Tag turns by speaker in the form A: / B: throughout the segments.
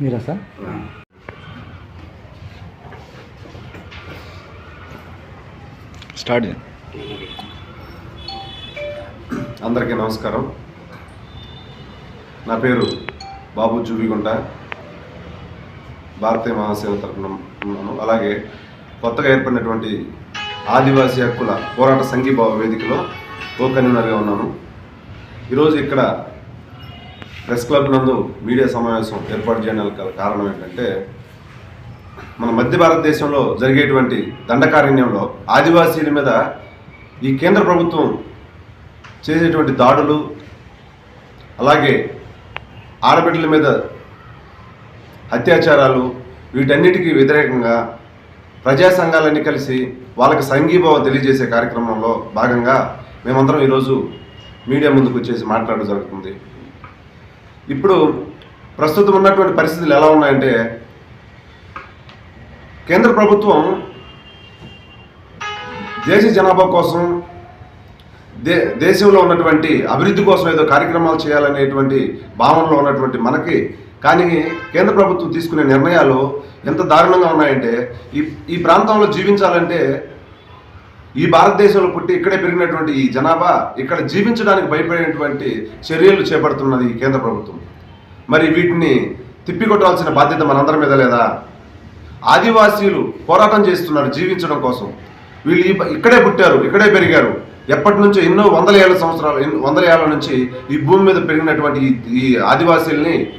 A: మీరా sir?
B: Start చేయండి.
C: అందరికీ నమస్కారం. నా పేరు బాబు జూబిగుంట భారతీయ మహాసేన తరఫున ఉన్నాను. అలాగే కొత్తగా ఏర్పడినటువంటి ఆదివాసీ హక్కుల పోరాట సంఘీభావ వేదికలో కన్వీనర్గా ఉన్నాను. ఈరోజు ఇక్కడ ప్రెస్ క్లబ్ నందు మీడియా సమావేశం ఏర్పాటు చేయడానికి కారణం ఏంటంటే మన మధ్య భారతదేశంలో జరిగేటువంటి దండకారణ్యంలో ఆదివాసీల మీద ఈ కేంద్ర ప్రభుత్వం చేసేటువంటి దాడులు అలాగే ఆడబిడ్డల మీద అత్యాచారాలు వీటన్నిటికీ వ్యతిరేకంగా ప్రజా సంఘాలన్నీ కలిసి వాళ్ళకి సంఘీభావం తెలియజేసే కార్యక్రమంలో భాగంగా మేమందరం ఈరోజు మీడియా ముందుకు వచ్చేసి మాట్లాడడం జరుగుతుంది. ఇప్పుడు ప్రస్తుతం ఉన్నటువంటి పరిస్థితులు ఎలా ఉన్నాయంటే కేంద్ర ప్రభుత్వం దేశ జనాభా కోసం దే దేశంలో ఉన్నటువంటి అభివృద్ధి కోసం ఏదో కార్యక్రమాలు చేయాలనేటువంటి భావనలో ఉన్నటువంటి మనకి కానీ కేంద్ర ప్రభుత్వం తీసుకునే నిర్ణయాలు ఎంత దారుణంగా ఉన్నాయంటే ఈ ఈ ప్రాంతంలో జీవించాలంటే ఈ భారతదేశంలో పుట్టి ఇక్కడే పెరిగినటువంటి ఈ జనాభా ఇక్కడ జీవించడానికి భయపడేటువంటి చర్యలు చేపడుతున్నది కేంద్ర ప్రభుత్వం. మరి వీటిని తిప్పికొట్టాల్సిన బాధ్యత మనందరి మీద లేదా? ఆదివాసీలు పోరాటం చేస్తున్నారు జీవించడం కోసం. వీళ్ళు ఈ- ఇక్కడే పుట్టారు ఇక్కడే పెరిగారు. ఎప్పటి నుంచో ఎన్నో వందల ఏళ్ళ సంవత్సరాలు ఎన్నో- వందల ఏళ్ళ నుంచి ఈ భూమి మీద పెరిగినటువంటి ఈ- ఈ ఆదివాసీల్ని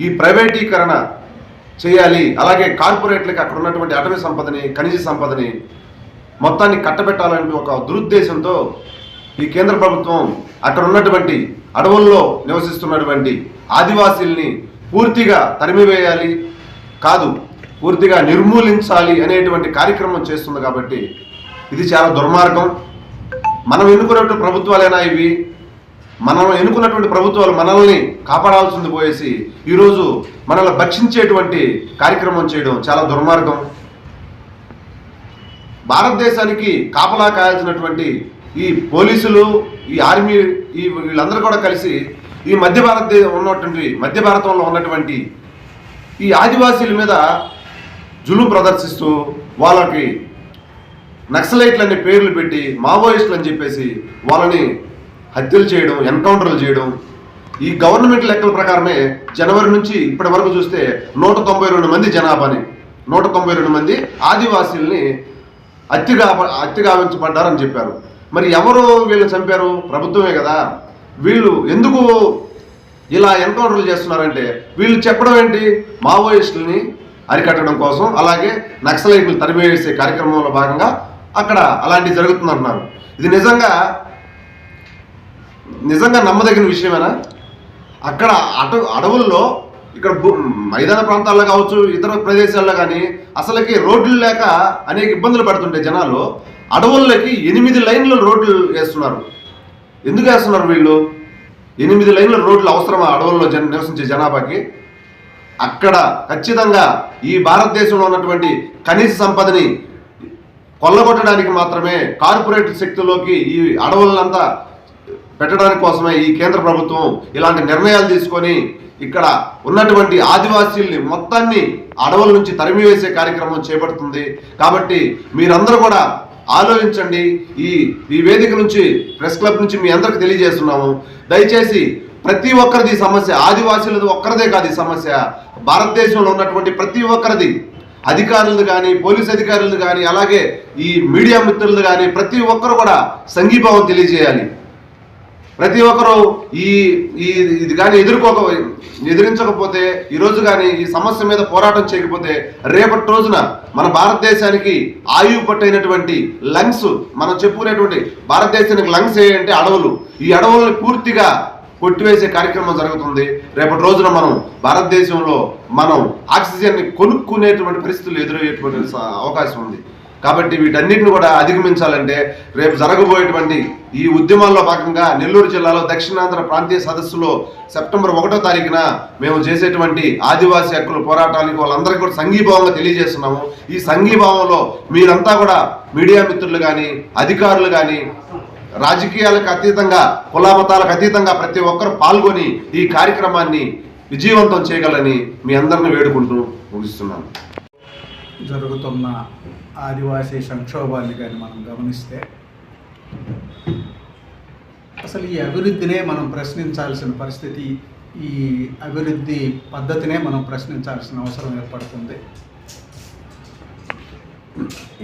C: ఈ ప్రైవేటీకరణ చేయాలి. అలాగే కార్పొరేట్లకి అక్కడ ఉన్నటువంటి అటవీ సంపదని ఖనిజ సంపదని మొత్తాన్ని కట్టబెట్టాలంటే ఒక దురుద్దేశంతో ఈ కేంద్ర ప్రభుత్వం అక్కడ ఉన్నటువంటి అడవుల్లో నివసిస్తున్నటువంటి ఆదివాసీల్ని పూర్తిగా తరిమివేయాలి కాదు పూర్తిగా నిర్మూలించాలి అనేటువంటి కార్యక్రమం చేస్తుంది కాబట్టి ఇది చాలా దుర్మార్గం. మనం ఎన్నుకున్నటువంటి ప్రభుత్వాలైనా ఇవి మనం ఎన్నుకున్నటువంటి ప్రభుత్వాలు మనల్ని కాపాడాల్సింది పోయేసి ఈరోజు మనల్ని భక్షించేటువంటి కార్యక్రమం చేయడం చాలా దుర్మార్గం. భారతదేశానికి కాపలా కాయాల్సినటువంటి ఈ పోలీసులు ఈ ఆర్మీ ఈ వీళ్ళందరూ కూడా కలిసి ఈ మధ్య భారతదేశం ఉన్నటువంటి మధ్య భారతంలో ఉన్నటువంటి ఈ ఆదివాసీల మీద జులు ప్రదర్శిస్తూ వాళ్ళకి నక్సలైట్లు అనే పేర్లు పెట్టి మావోయిస్టులు అని చెప్పేసి వాళ్ళని హత్యలు చేయడం ఎన్కౌంటర్లు చేయడం ఈ గవర్నమెంట్ లెక్కల ప్రకారమే జనవరి నుంచి ఇప్పటి వరకు చూస్తే నూట తొంభై రెండు మంది జనాభాని నూట తొంభై రెండు మంది ఆదివాసీల్ని హత్యగా హత్యగావించబడ్డారని చెప్పారు. మరి ఎవరు వీళ్ళు చంపారు? ప్రభుత్వమే కదా. వీళ్ళు ఎందుకు ఇలా ఎన్కౌంటర్లు చేస్తున్నారంటే వీళ్ళు చెప్పడం ఏంటి? మావోయిస్టులని అరికట్టడం కోసం అలాగే నక్సలైట్లు తరిమేసే కార్యక్రమంలో భాగంగా అక్కడ అలాంటివి జరుగుతుందంటున్నారు. ఇది నిజంగా నిజంగా నమ్మదగిన విషయమేనా? అక్కడ అట అడవుల్లో ఇక్కడ మైదాన ప్రాంతాల్లో కావచ్చు ఇతర ప్రదేశాల్లో కానీ అసలుకి రోడ్లు లేక అనేక ఇబ్బందులు పడుతుంటే జనాలు. అడవుల్లోకి ఎనిమిది లైన్లు రోడ్లు వేస్తున్నారు. ఎందుకు వేస్తున్నారు వీళ్ళు? ఎనిమిది లైన్ల రోడ్లు అవసరమా అడవుల్లో జన నివసించే జనాభాకి? అక్కడ ఖచ్చితంగా ఈ భారతదేశంలో ఉన్నటువంటి ఖనిజ సంపదని కొల్లగొట్టడానికి మాత్రమే కార్పొరేట్ శక్తుల్లోకి ఈ అడవులంతా పెట్టడానికి కోసమే ఈ కేంద్ర ప్రభుత్వం ఇలాంటి నిర్ణయాలు తీసుకొని ఇక్కడ ఉన్నటువంటి ఆదివాసీల్ని మొత్తాన్ని అడవుల నుంచి తరిమివేసే కార్యక్రమం చేపడుతుంది. కాబట్టి మీరందరూ కూడా ఆలోచించండి. ఈ ఈ వేదిక నుంచి ప్రెస్ క్లబ్ నుంచి మీ అందరికి తెలియజేస్తున్నాము. దయచేసి ప్రతి ఒక్కరిది ఈ సమస్య ఆదివాసీలది ఒక్కరిదే కాదు ఈ సమస్య. భారతదేశంలో ఉన్నటువంటి ప్రతి ఒక్కరిది. అధికారులు కానీ పోలీస్ అధికారులు కానీ అలాగే ఈ మీడియా మిత్రులు కానీ ప్రతి ఒక్కరు కూడా సంఘీభావం తెలియజేయాలి. ప్రతి ఒక్కరూ ఈ ఈ ఇది కానీ ఎదుర్కోక ఎదిరించకపోతే ఈరోజు కానీ ఈ సమస్య మీద పోరాటం చేయకపోతే రేపటి రోజున మన భారతదేశానికి ఆయువు పట్టైనటువంటి లంగ్స్ మనం చెప్పుకునేటువంటి భారతదేశానికి లంగ్స్ ఏంటంటే అడవులు. ఈ అడవులను పూర్తిగా కొట్టివేసే కార్యక్రమం జరుగుతుంది. రేపటి రోజున మనం భారతదేశంలో మనం ఆక్సిజన్ని కొనుక్కునేటువంటి పరిస్థితులు ఎదురయ్యేటువంటి అవకాశం ఉంది. కాబట్టి వీటన్నిటిని కూడా అధిగమించాలంటే రేపు జరగబోయేటువంటి ఈ ఉద్యమాల్లో భాగంగా నెల్లూరు జిల్లాలో దక్షిణాంధ్ర ప్రాంతీయ సదస్సులో సెప్టెంబర్ ఒకటో తారీఖున మేము చేసేటువంటి ఆదివాసీ హక్కుల పోరాటానికి వాళ్ళందరికీ కూడా సంఘీభావంగా తెలియజేస్తున్నాము. ఈ సంఘీభావంలో మీరంతా కూడా మీడియా మిత్రులు కానీ అధికారులు కానీ రాజకీయాలకు అతీతంగా కులామతాలకు అతీతంగా ప్రతి ఒక్కరు పాల్గొని ఈ కార్యక్రమాన్ని విజయవంతం చేయగలని మీ అందరిని వేడుకుంటూ ముగిస్తున్నాను.
A: జరుగుతున్న ఆదివాసీ సంక్షోభాన్ని కానీ మనం గమనిస్తే అసలు ఈ అభివృద్ధినే మనం ప్రశ్నించాల్సిన పరిస్థితి ఈ అభివృద్ధి పద్ధతినే మనం ప్రశ్నించాల్సిన అవసరం ఏర్పడుతుంది.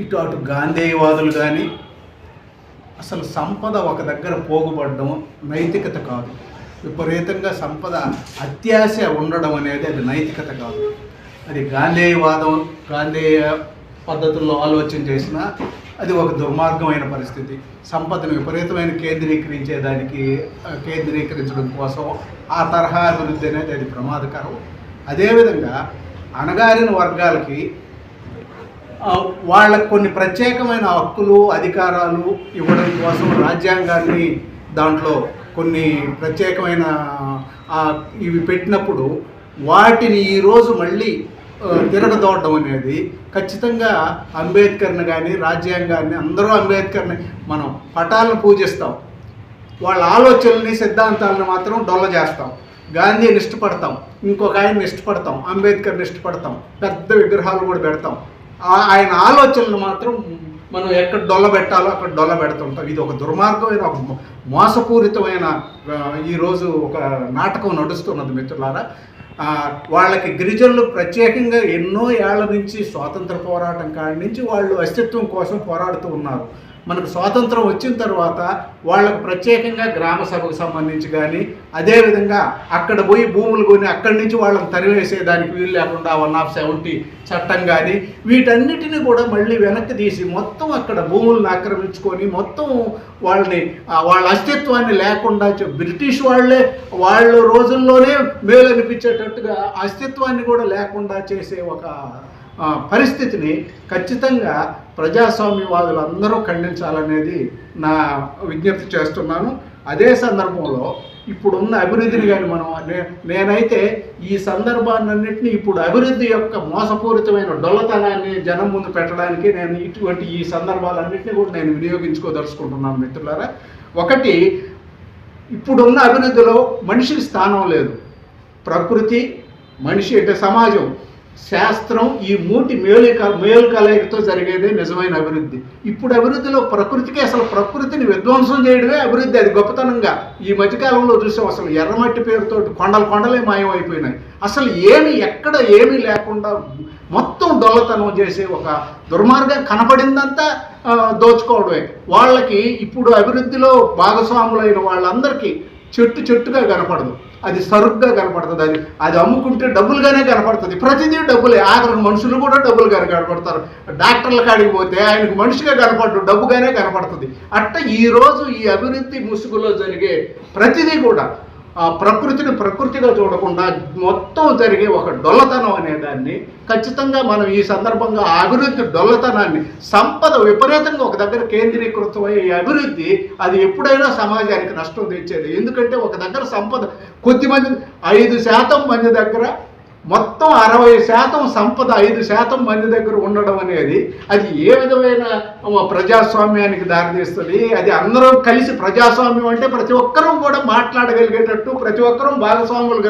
A: ఇటు అటు గాంధేయవాదులు కానీ అసలు సంపద ఒక దగ్గర పోగుపడడం నైతికత కాదు. విపరీతంగా సంపద అత్యాశ ఉండడం అనేది అది నైతికత కాదు. అది గాంధేయవాదం గాంధేయ పద్ధతుల్లో ఆలోచన చేసిన అది ఒక దుర్మార్గమైన పరిస్థితి. సంపదను విపరీతమైన కేంద్రీకరించేదానికి కేంద్రీకరించడం కోసం ఆ తరహా అభివృద్ధి అనేది అది ప్రమాదకరం. అదేవిధంగా అణగారిన వర్గాలకి వాళ్ళకు కొన్ని ప్రత్యేకమైన హక్కులు అధికారాలు ఇవ్వడం కోసం రాజ్యాంగాన్ని దాంట్లో కొన్ని ప్రత్యేకమైన ఇవి పెట్టినప్పుడు వాటిని ఈరోజు మళ్ళీ తిరగదోడడం అనేది ఖచ్చితంగా అంబేద్కర్ని కానీ రాజ్యాంగాన్ని అందరూ అంబేద్కర్ని మనం పటాలను పూజిస్తాం. వాళ్ళ ఆలోచనల్ని సిద్ధాంతాలను మాత్రం డొల్ల చేస్తాం. గాంధీని ఇష్టపడతాం. ఇంకొక ఆయన్ని ఇష్టపడతాం. అంబేద్కర్ని ఇష్టపడతాం. పెద్ద విగ్రహాలు కూడా పెడతాం. ఆ- ఆయన ఆలోచనలు మాత్రం మనం ఎక్కడ డొల్ల పెట్టాలో అక్కడ డొల్ల పెడుతుంటాం. ఇది ఒక దుర్మార్గమైన ఒక మోసపూరితమైన ఈరోజు ఒక నాటకం నడుస్తున్నది మిత్రులారా. వాళ్ళకి గిరిజనులు ప్రత్యేకంగా ఎన్నో ఏళ్ళ నుంచి స్వాతంత్ర పోరాటం కాడి నుంచి వాళ్ళు అస్తిత్వం కోసం పోరాడుతూ ఉన్నారు. మనకు స్వాతంత్రం వచ్చిన తర్వాత వాళ్ళకు ప్రత్యేకంగా గ్రామ సభకు సంబంధించి కానీ అదేవిధంగా అక్కడ పోయి భూములు కొని అక్కడి నుంచి వాళ్ళని తరివేసేదానికి వీలు లేకుండా వన్ ఆఫ్ సెవెంటీ చట్టం కానీ వీటన్నిటిని కూడా మళ్ళీ వెనక్కి తీసి మొత్తం అక్కడ భూములను ఆక్రమించుకొని మొత్తం వాళ్ళని వాళ్ళ అస్తిత్వాన్ని లేకుండా చే- బ్రిటిష్ వాళ్ళే వాళ్ళ రోజుల్లోనే మేలు అనిపించేటట్టుగా అస్తిత్వాన్ని కూడా లేకుండా చేసే ఒక పరిస్థితిని ఖచ్చితంగా ప్రజాస్వామ్యవాదులు అందరూ ఖండించాలనేది నా విజ్ఞప్తి చేస్తున్నాను. అదే సందర్భంలో ఇప్పుడున్న అభివృద్ధిని కానీ మనం నేనైతే ఈ సందర్భాన్నింటినీ ఇప్పుడు అభివృద్ధి యొక్క మోసపూరితమైన డొల్లతనాన్ని జనం ముందు పెట్టడానికి నేను ఇటువంటి ఈ సందర్భాలన్నింటినీ కూడా నేను వినియోగించుకోదలుచుకుంటున్నాను మిత్రులారా. ఒకటి ఇప్పుడున్న అభివృద్ధిలో మనిషికి స్థానం లేదు. ప్రకృతి మనిషి అంటే సమాజం. శాస్త్రం ఈ మూటి మేలిక మేలు కలయికతో జరిగేదే నిజమైన అభివృద్ధి. ఇప్పుడు అభివృద్ధిలో ప్రకృతికి అసలు ప్రకృతిని విధ్వంసం చేయడమే అభివృద్ధి అది గొప్పతనంగా. ఈ మధ్యకాలంలో చూసాం అసలు ఎర్రమట్టి పేరుతో కొండలు కొండలే మాయమైపోయినాయి. అసలు ఏమి ఎక్కడ ఏమీ లేకుండా మొత్తం దొల్లతనం చేసే ఒక దుర్మార్గం కనపడిందంతా దోచుకోవడమే. వాళ్ళకి ఇప్పుడు అభివృద్ధిలో భాగస్వాములైన వాళ్ళందరికీ చెట్టు చెట్టుగా కనపడదు. అది సరుగ్గా కనపడుతుంది. అది అది అమ్ముకుంటే డబ్బులుగానే కనపడుతుంది. ప్రతిదీ డబ్బులే. ఆఖరికి మనుషులు కూడా డబ్బులుగానే కనపడతారు. డాక్టర్ల కాడికి పోతే ఆయనకు మనిషిగా కనపడదు డబ్బుగానే కనపడుతుంది. అట్ట ఈ రోజు ఈ అభివృద్ధి ముసుగులో జరిగే ప్రతిదీ కూడా ఆ ప్రకృతిని ప్రకృతిగా చూడకుండా మొత్తం జరిగే ఒక డొల్లతనం అనే దాన్ని ఖచ్చితంగా మనం ఈ సందర్భంగా అభివృద్ధి డొల్లతనాన్ని సంపద విపరీతంగా ఒక దగ్గర కేంద్రీకృతమయ్యే అభివృద్ధి అది ఎప్పుడైనా సమాజానికి నష్టం తెచ్చేది. ఎందుకంటే ఒక దగ్గర సంపద కొద్ది మంది ఐదు శాతం మంది దగ్గర మొత్తం అరవై శాతం సంపద ఐదు శాతం మంది దగ్గర ఉండడం అనేది అది ఏ విధమైన ప్రజాస్వామ్యానికి దారితీస్తుంది? అది అందరూ కలిసి ప్రజాస్వామ్యం అంటే ప్రతి ఒక్కరూ కూడా మాట్లాడగలిగేటట్టు ప్రతి ఒక్కరూ భాగస్వాములు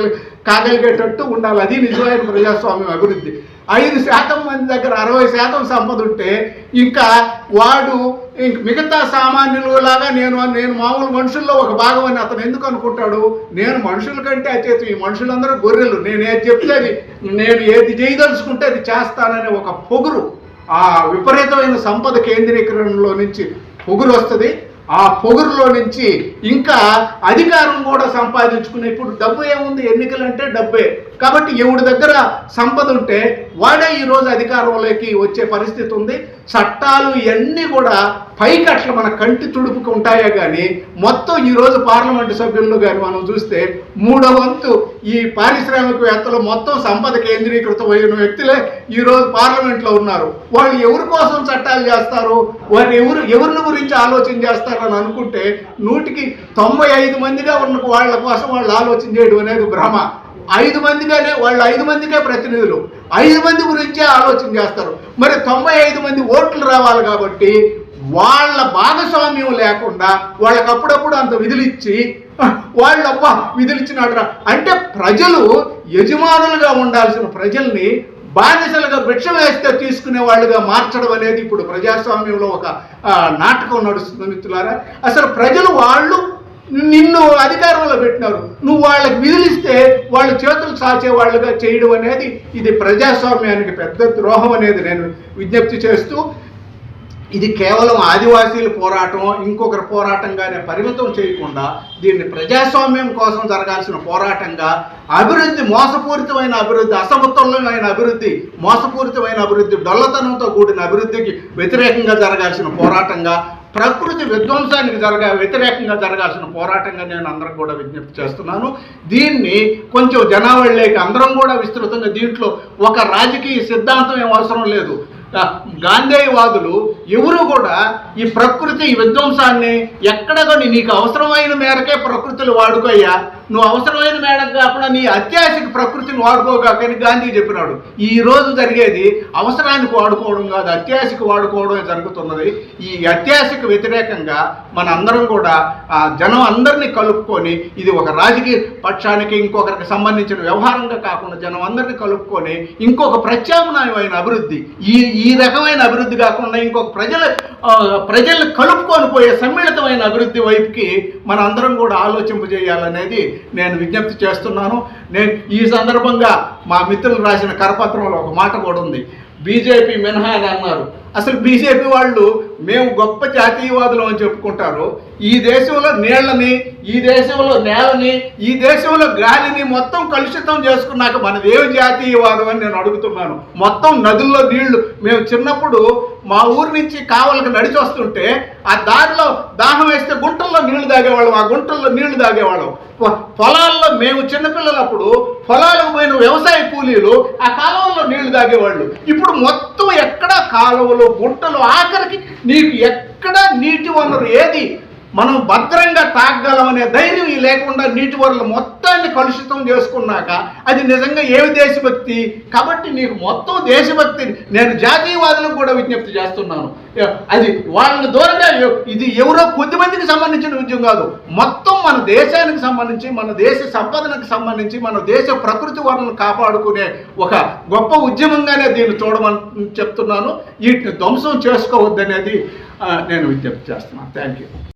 A: కాగలిగేటట్టు ఉండాలి. అది నిజమైన ప్రజాస్వామ్యం అభివృద్ధి. ఐదు శాతం మంది దగ్గర అరవై శాతం సంపద ఉంటే ఇంకా వాడు ఇంక మిగతా సామాన్యులు లాగా నేను నేను మామూలు మనుషుల్లో ఒక భాగం అని అతను ఎందుకు అనుకుంటాడు? నేను మనుషుల కంటే అచేతం. ఈ మనుషులందరూ గొర్రెలు. నేను ఏది చెప్తే నేను ఏది చేయదలుచుకుంటే అది చేస్తాననే ఒక పొగురు. ఆ విపరీతమైన సంపద కేంద్రీకరణలో నుంచి పొగురు వస్తుంది. ఆ పొగురులో నుంచి ఇంకా అధికారం కూడా సంపాదించుకునే ఇప్పుడు డబ్బు ఏముంది? ఎన్నికలు అంటే డబ్బే. కాబట్టి ఎవడి దగ్గర సంపద ఉంటే వాడే ఈరోజు అధికారంలోకి వచ్చే పరిస్థితి ఉంది. చట్టాలు ఇవన్నీ కూడా పైకి అట్లా మన కంటి తుడుపుకు ఉంటాయే కానీ మొత్తం ఈరోజు పార్లమెంటు సభ్యులను కానీ మనం చూస్తే మూడో వంతు ఈ పారిశ్రామికవేత్తలు మొత్తం సంపద కేంద్రీకృతమైన వ్యక్తులే ఈరోజు పార్లమెంట్లో ఉన్నారు. వాళ్ళు ఎవరి కోసం చట్టాలు చేస్తారు? వారు ఎవరు ఎవరిని గురించి ఆలోచన చేస్తారని అనుకుంటే నూటికి తొంభై ఐదు మందిగా ఉన్న వాళ్ళ కోసం వాళ్ళు ఆలోచన చేయడం అనేది భ్రమ. ఐదు మందిగానే వాళ్ళు ఐదు మందికే ప్రతినిధులు. ఐదు మంది గురించే ఆలోచన చేస్తారు. మరి తొంభై ఐదు మంది ఓట్లు రావాలి కాబట్టి వాళ్ళ భాగస్వామ్యం లేకుండా వాళ్ళకి అప్పుడప్పుడు అంత విధులిచ్చి వాళ్ళు అబ్బా విధులు అంటే ప్రజలు యజమానులుగా ఉండాల్సిన ప్రజల్ని బానిసలుగా భిక్ష వేస్తే తీసుకునే వాళ్ళుగా మార్చడం అనేది ఇప్పుడు ప్రజాస్వామ్యంలో ఒక నాటకం నడుస్తుంది మిత్రులారా. అసలు ప్రజలు వాళ్ళు నిన్ను అధికారంలో పెట్టినారు. నువ్వు వాళ్ళకి విధులిస్తే వాళ్ళు చేతులు సాచే వాళ్ళుగా చేయడం అనేది ఇది ప్రజాస్వామ్యానికి పెద్ద ద్రోహం అనేది నేను విజ్ఞప్తి చేస్తూ ఇది కేవలం ఆదివాసీల పోరాటం ఇంకొకరి పోరాటంగానే పరిమితం చేయకుండా దీన్ని ప్రజాస్వామ్యం కోసం జరగాల్సిన పోరాటంగా అభివృద్ధి మోసపూరితమైన అభివృద్ధి అసమతుల్యమైన అభివృద్ధి మోసపూరితమైన అభివృద్ధి డొల్లతనంతో కూడిన అభివృద్ధికి వ్యతిరేకంగా జరగాల్సిన పోరాటంగా ప్రకృతి విధ్వంసానికి జరగా వ్యతిరేకంగా జరగాల్సిన పోరాటంగా నేను అందరం కూడా విజ్ఞప్తి చేస్తున్నాను. దీన్ని కొంచెం జనావళిలోకి అందరం కూడా విస్తృతంగా దీంట్లో ఒక రాజకీయ సిద్ధాంతం ఏం అవసరం లేదు. గాంధేయవాదులు ఎవరు కూడా ఈ ప్రకృతి విధ్వంసాన్ని ఎక్కడ కొని నీకు అవసరమైన మేరకే ప్రకృతులు వాడుకోయ్యా. నువ్వు అవసరమైన మేడం కాకుండా నీ అత్యాశకి ప్రకృతిని వాడుకోగాకని గాంధీ చెప్పినాడు. ఈ రోజు జరిగేది అవసరానికి వాడుకోవడం కాదు అత్యాశకి వాడుకోవడమే జరుగుతున్నది. ఈ అత్యాశకు వ్యతిరేకంగా మన అందరం కూడా ఆ జనం అందరినీ కలుపుకొని ఇది ఒక రాజకీయ పక్షానికి ఇంకొకరికి సంబంధించిన వ్యవహారంగా కాకుండా జనం అందరినీ కలుపుకొని ఇంకొక ప్రత్యామ్నాయమైన అభివృద్ధి ఈ ఈ రకమైన అభివృద్ధి కాకుండా ఇంకొక ప్రజల ప్రజల్ని కలుపుకొని పోయే సమ్మిళితమైన అభివృద్ధి వైపుకి మన అందరం కూడా ఆలోచింపజేయాలనేది నేను విజ్ఞప్తి చేస్తున్నాను. నేను ఈ సందర్భంగా మా మిత్రులు రాసిన కరపత్రంలో ఒక మాట కూడా ఉంది. బీజేపీ మినహా అని అన్నారు. అసలు బీజేపీ వాళ్ళు మేము గొప్ప జాతీయవాదులు అని చెప్పుకుంటారు. ఈ దేశంలో నీళ్ళని ఈ దేశంలో నేలని ఈ దేశంలో గాలిని మొత్తం కలుషితం చేసుకున్నాక మనదేం జాతీయవాదం అని నేను అడుగుతున్నాను. మొత్తం నదుల్లో నీళ్ళు. మేము చిన్నప్పుడు మా ఊరు నుంచి కావలకు నడిచి వస్తుంటే ఆ దారిలో దాహం వేస్తే గుంటల్లో నీళ్ళు తాగేవాళ్ళం ఆ గుంటల్లో నీళ్ళు తాగేవాళ్ళం. పొలాల్లో మేము చిన్నపిల్లలప్పుడు పొలాలకు పోయిన వ్యవసాయ కూలీలు ఆ కాలువల్లో నీళ్ళు తాగేవాళ్ళు. ఇప్పుడు మొత్తం ఎక్కడ కాలువలు గుంటలు ఆఖరికి నీకు ఎక్కడ నీటి వనరు ఏది? మనం భద్రంగా తాగగలమనే ధైర్యం లేకుండా నీటి వనరులు మొత్తాన్ని కలుషితం చేసుకున్నాక అది నిజంగా ఏమి దేశభక్తి? కాబట్టి నీకు మొత్తం దేశభక్తి నేను జాతీయవాదులకు కూడా విజ్ఞప్తి చేస్తున్నాను. అది వాళ్ళని దూరంగా ఇది ఎవరో కొద్ది మందికి సంబంధించిన విషయం కాదు. మొత్తం మన దేశానికి సంబంధించి మన దేశ సంపదనకు సంబంధించి మన దేశ ప్రకృతి వనరులను కాపాడుకునే ఒక గొప్ప ఉద్యమంగానే దీన్ని చూడమని చెప్తున్నాను. వీటిని ధ్వంసం చేసుకోవద్దనేది నేను విజ్ఞప్తి చేస్తున్నాను. Thank you